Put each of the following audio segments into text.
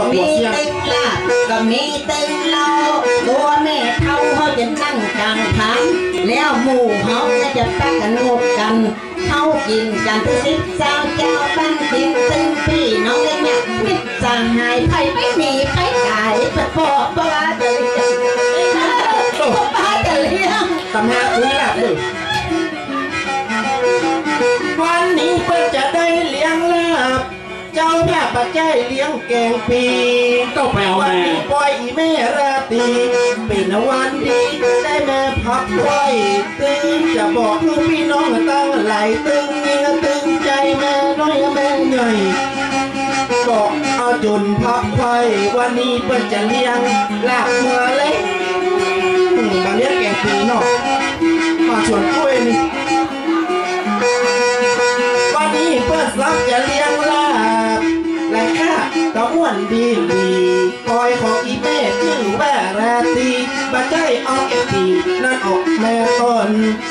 บอกมีเสียงตึงลาบก็มีตึงเหล้าตัวแม่เท่าเขาจะนั่งกลางทางแล้วหมู่เขาจะแปกกันงบกันเขากินกันสิบสาวเจ้าบ้านกินตึงพี่น้องเลยแม่มิตรสหายไผ่ไม่มีใครขายปะปอปะว่าจะเลี้ยงปะป้าจะเลี้ยงตำแหาอุ้ ปัจจัยเลี้ยงแกงปีก็ไปเอาวันมานี้ปล่อยอีแม่ราตรีเป็นวันดีได้แม่พักไว้ตึงจะบอกลูกพี่น้องตั้งไหลายตึงยิงตึงใจแม่น้อยแม่ใหญ่บอกเอาจนพักไว้วันนี้เพิ่นจะเลี้ยงลาบเมื่อเล็กบางเลี้ยงแกงปีเนาะมาชวนกล้วยนี่ วันนี้เปิดรับจะ วนดีดีปอยของอีเม่ชื่อว่าราตีบาใจเอาเอปีนั่นออกแม่ต้น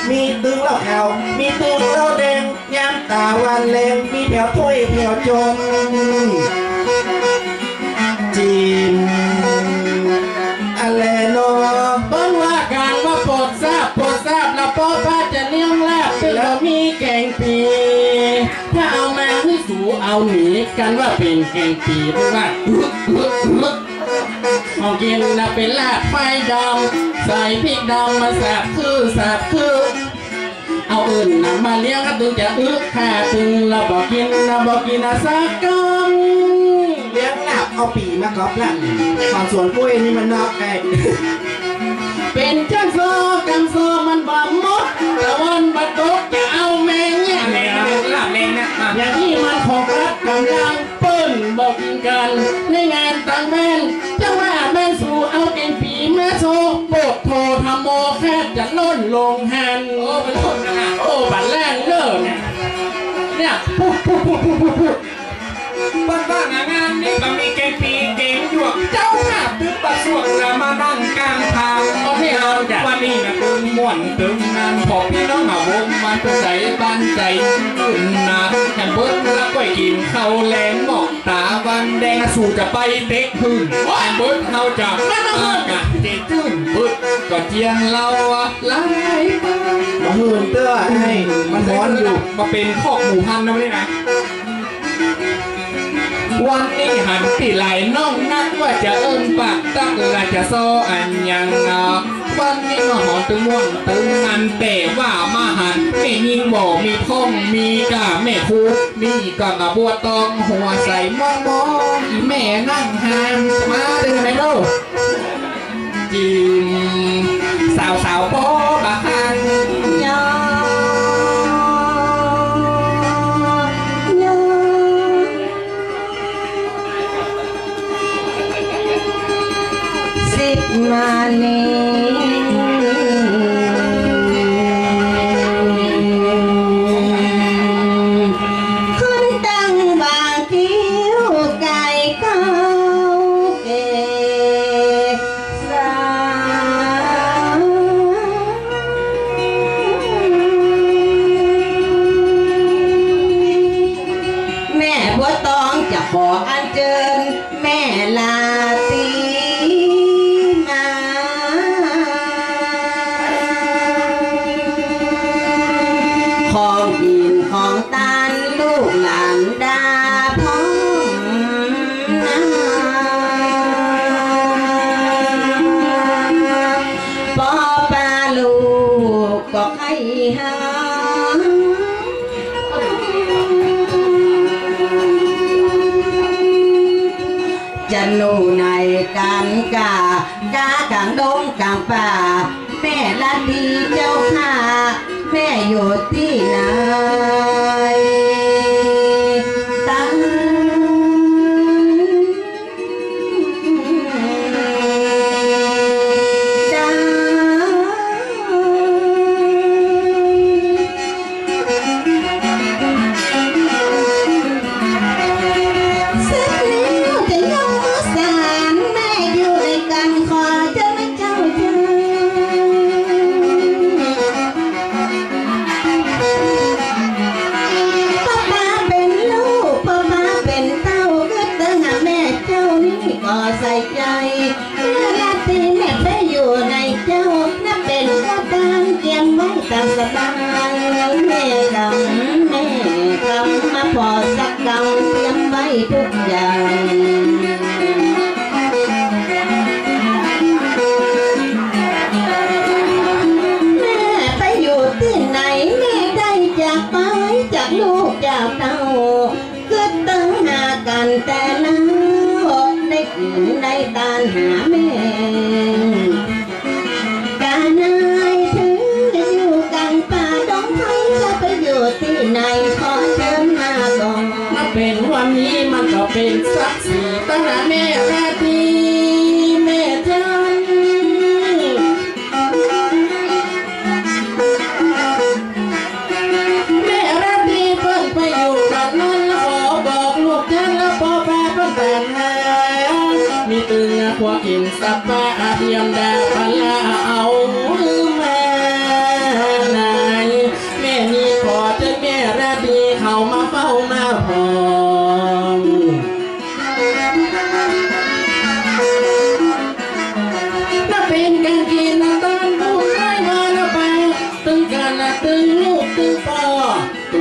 มีตึงเหล้าแถวมีตึงเราแดงยามตาวันแรงมีแถวถ้วยแถวจน หนีกันว่าเป็นแกงปีเพราะว่าอึกอึกอึกเอากินนะเป็นลาบไฟดำใส่พริกดำมาสับคือสับคือเอาอื่นนำมาเลี้ยงก็ตึงจะอึกค่าตึงเราบอกกินเราบอกกินนะสักกันเลี้ยงลาบเอาปีมากรอบละฝั่งสวนกล้วยนี่มันนอกไงเป็นจังโซกันโซมันบ่หมดแต่วันบัดตกจะเอาแมงเนี่ยแรงลาบแรงนะอะอย่างที่ จะล้นลงหันโอ้เป็นคนนะฮะโอ้บัดแรงเลิศเนี่ยเนี่ยปุ๊บปุ๊บปุ๊บปุ๊บปุ๊บปุ๊บบ้านบ้านงานนี่ก็มีเกมปีเกมหยวกเจ้าภาพตึกประสวกแล้วมานั่งกลางทางเอาให้เอาจ้ะวันนี้นะตึงม่วนตึงงานพอพี่น้องมาวงมันเป็นใจบ้านใจขึ้นนะแข่งเบิ้ลแล้วก็กินข้าวแรง สู่จะไปเด็กพึ่งแข่งเบิ้ลเขาจะอากาศเจจื้นบึดก็เจียงเราอะไล่มาหืนเตื้อให้มันร้อนอยู่มาเป็นคอกหมูพันนะไม่ได้นะวันนี้หันปีไหลน้องนักว่าจะเอิ้นปากตักละจะโซอันยังเนาะ วันนี้มาหอตึงม่วนตึงนันแต่ว่ามาหันแม่ยิงบ่มีท่องมีกะแม่คูมีกะมาบัวตองหัวใส่มองมองอีแม่นั่งหานมาดึงไหมลูกจิมสาวสาวโป๊บะฮาางป่า แม่ละดีเจ้าค่ะ แม่อยู่ที่ เต้าคือตั้งหากันแต่แล้วได้กในตานหาไม่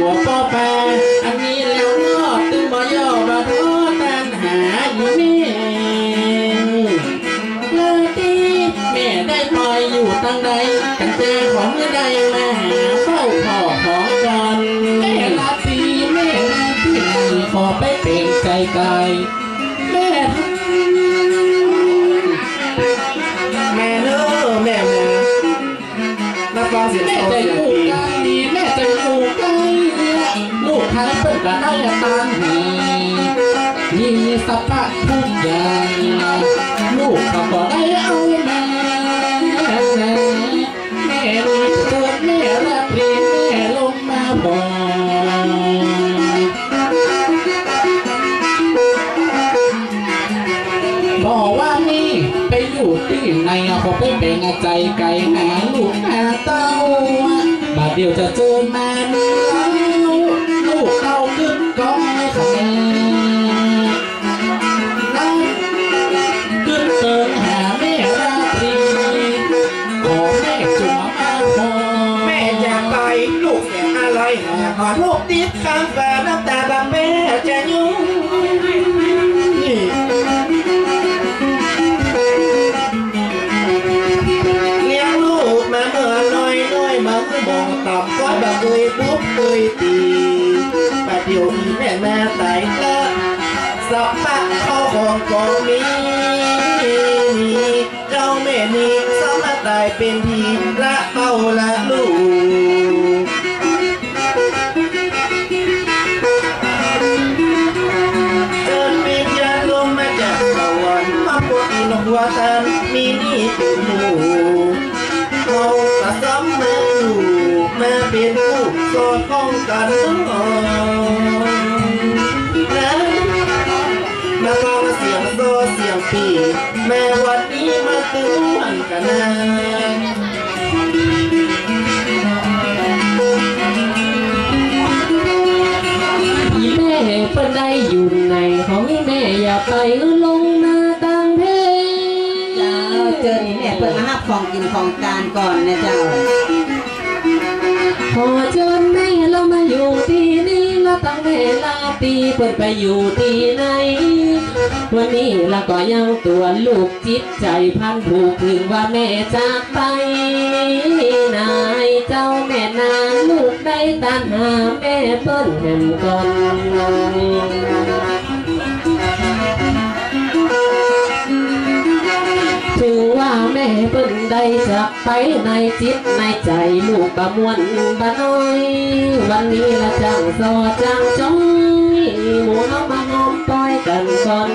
ตัวพ่อแปรอันนี้แล้วนอดตึงบ่ย่อบ่ท้อตันหาอยู่นี่เลยตีแม่ได้คอยอยู่ตั้งใดกันเจอของเมื่อใดมาหาเฝ้าพ่อของกันแม่ลาตีแม่ลาตีขอไปเป็นไกลไกลแม่ทำแม่เนอแม่แม่มาฟังเสียงแม่โซใจเสียงกู ทั้เป็นกระได้ตันหีมีสภาพทุกอย่างลูกก็บ่ได้เอาแม่แม่รีเกิดแม่รับเรียนแม่ลงมาบอกบอกว่านี่ไปอยู่ที่ไหนพอไปเป็นใจไก่หาลูกหาเต้าบาดเดียวจะเจอแม่ เป็นทีละเป้าละลูกเดินวิญญาณลงมาจากสวรรค์มาปวดอินหัวตันมีนี่เป็นหมู่เขากระซ้ำมาอยู่แม่เป็นผู้สอดป้องกันน้องนะมาฟังเสียงโซเสียงปีแม่วันนี้ มาตื่นกันนะอีแม่เปิ้นได้อยู่ในของอีแม่อย่าไปลงนาตังเพเจ้าเจอนี่แม่เปิดมาหับของกินของทานก่อนนะเจ้าพอเจนแม่เรามาอยู่ที่นี่เรา ตั้งเวลาตีเปิดไปอยู่ที่ไหน วันนี้เราก็ยังตัวลูกจิตใจพันผูกถึงว่าแม่จากไปนายเจ้าแม่นางลูกได้ตันหาแม่เปิ้นแห่งก่อน จากไปในจิตในใจลูกบะมวนบะน้อย วันนี้ละจังซอจังจ้อยหมูเฮามาหอมปอยกันก่อน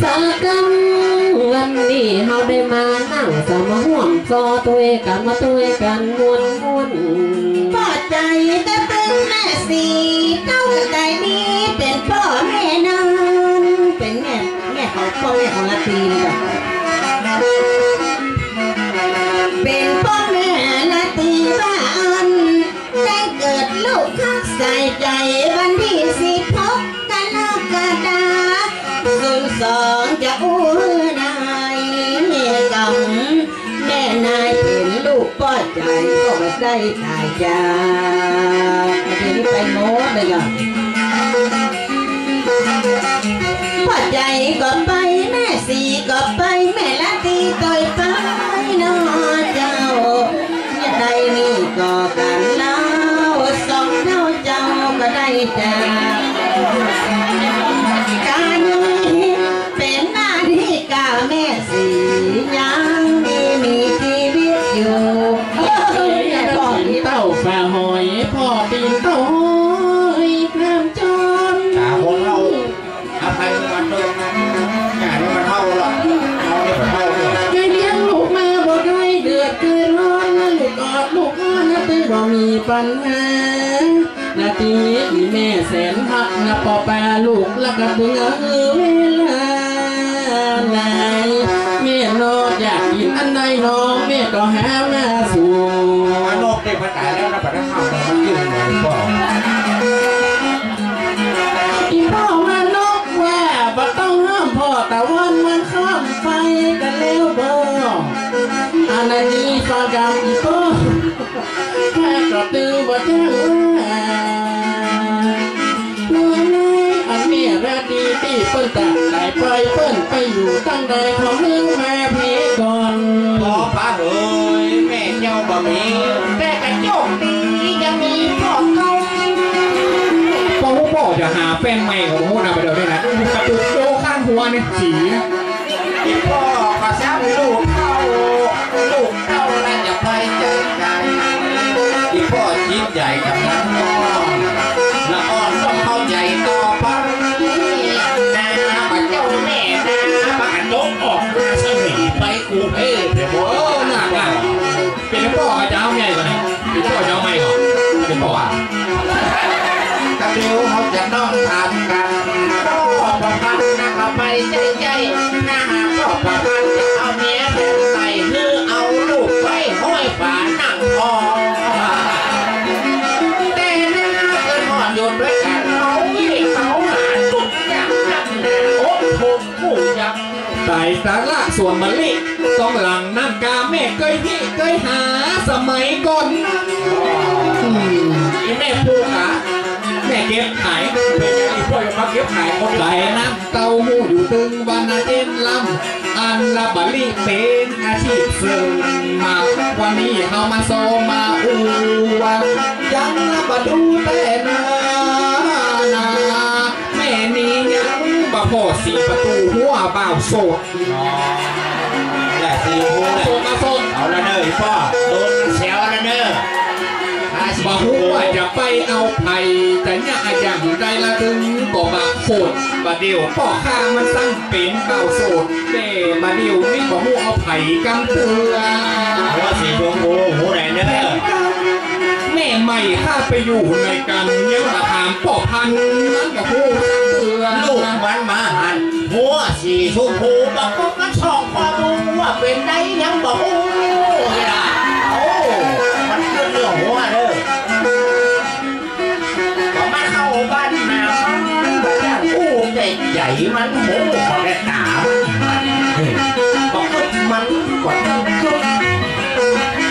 สากันวันนี้เฮาได้มานั่งสามาห่วมซอตัวกันมาตัวกันมวนมวนพ่อใจก็เป็นแม่สีเต้าใจนี้เป็นพ่อแม่นอนเป็นแม่แม่ของพ่อแม่ของละทีนี่จ้ะ เป็นพ่อแม่ละตีบ้านได้เกิดลูกข้าใส่ใจวันที่สิบหกกรกฎาคมสองจะอู้นายกำแม่นายเป็นลูกป้อใจก็ไม่ได้ตายจากทีนี้ไปโม้เลยอะป้อใตีแม่แสนหักนะปอแปรลูกแล้วก็ถึงเออ ตั้งใดของเรื่องแม่เพก่อนพอป้าเอ้ยแม่เจ้าบ่มีแต่กระโจกตียังมีพ่อเขาพ่อพ่อจะหาแฟนใหม่ของพวกเราไปเดี๋ยวนี้นะกระตุกโยข้างหัวเนี่ยสีพ่อก็ซ้ำลูกเข้าลูกเข้า ปะกระเดียวเขาจะต้องทำกันก็ประพันธ์นะเขาไปใจใจนะหากก็ประพันธ์จะเอาเมียเป็นใส่หรือเอาลูกไปห้อยฝานั่งคอแต่นะเกินหอดโยนด้วยกันเขาไม่เขาหาสุดอย่างนั้นนะโอ้โหผู้ยักษ์ใส่สาระส่วนมะลิต้องหลังน้ำกาแม่เคยที่เคยหาสมัยก่อนอื เก็บขายเป็นยังไงพ่อยมาเก็บขายคนไหลน้ำเต้าหู้อยู่ตึงบานาเจนลำอันละบลิเป็นอาชีพเสริมมาวันนี้เขามาโซมาอูวายังละบดูแต่นานาแม่นี้ยังบ่พอสีประตูหัวบ่าวโสดแหละสีพูดโสดมาโสดเอาละเนอะพ่อโดนแซวละเนอะอาชีพบ่ฮู้ว่าจะไปเอาไผ่ แต่เนี่ยอย่างใดละถึงก็มาโคตรบ่เดียวพ่อข้ามันสั่งเป็นเก่าโสดแต่มาเดียวนี่บ่ฮู้เอาไผ่กำเตือหัวสีชมพูหูไหนเนอะแม่ใหม่ข้าไปอยู่ในกันยังมาถามป่อพันนั้นกับผู้เตือนลูกมันมาหันหัวสีชมพูบอกก็กระช่องความรู้ว่าเป็นได้ยังบอก ญ่มันโหขอได้ตาบอกมันกดจุด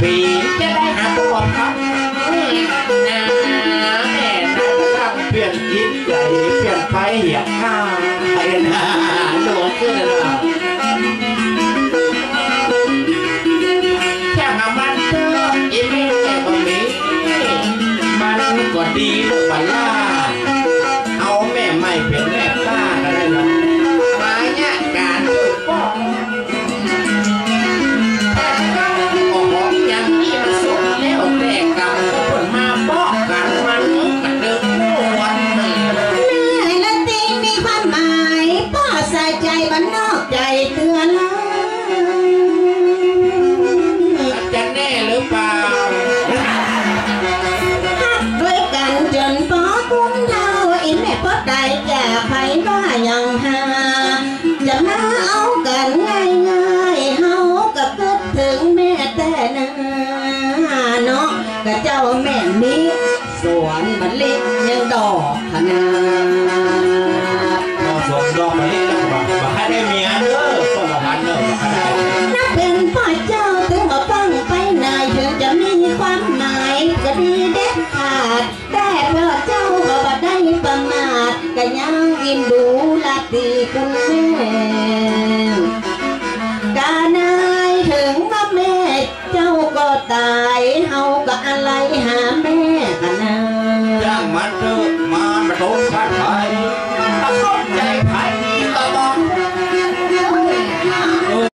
ปีจะได้หาตัวครับนะแม่นะครับเปลี่ยนจิตใจเปลี่ยนไปเหยียบข้างไปนะหลวงขึ้นแล้วแค่มามันเถออีเมลแค่ก็มีมันก็ดีหรือเปล่าเอา พ่อ